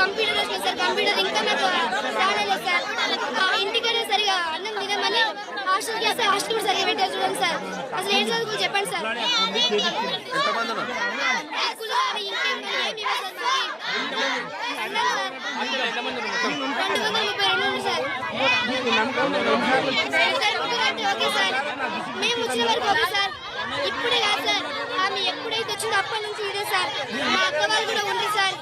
Computer వచ్చింది sir computer ఇంకా నాకు రాలేదు సార్ ఇంటికైనా సరిగా అన్నం తినమని హాస్టల్ వస్తే హాస్టల్ కూడా సరిగా పెట్టారు చూడండి సార్. అసలు ఏం చదువుకు చెప్పండి సార్ మేము వచ్చిన వరకు ఓకే సార్. ఇప్పుడే కాదు సార్. ఆమె ఎప్పుడైతే వచ్చిందో అప్పటి నుంచి ఇదే సార్. మా అక్క వాళ్ళు కూడా ఉంది సార్.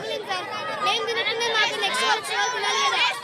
మేము ఆగలేము సార్ మేము తినట్టుందే మాకు నెక్స్ట్ వచ్చిన వాళ్ళు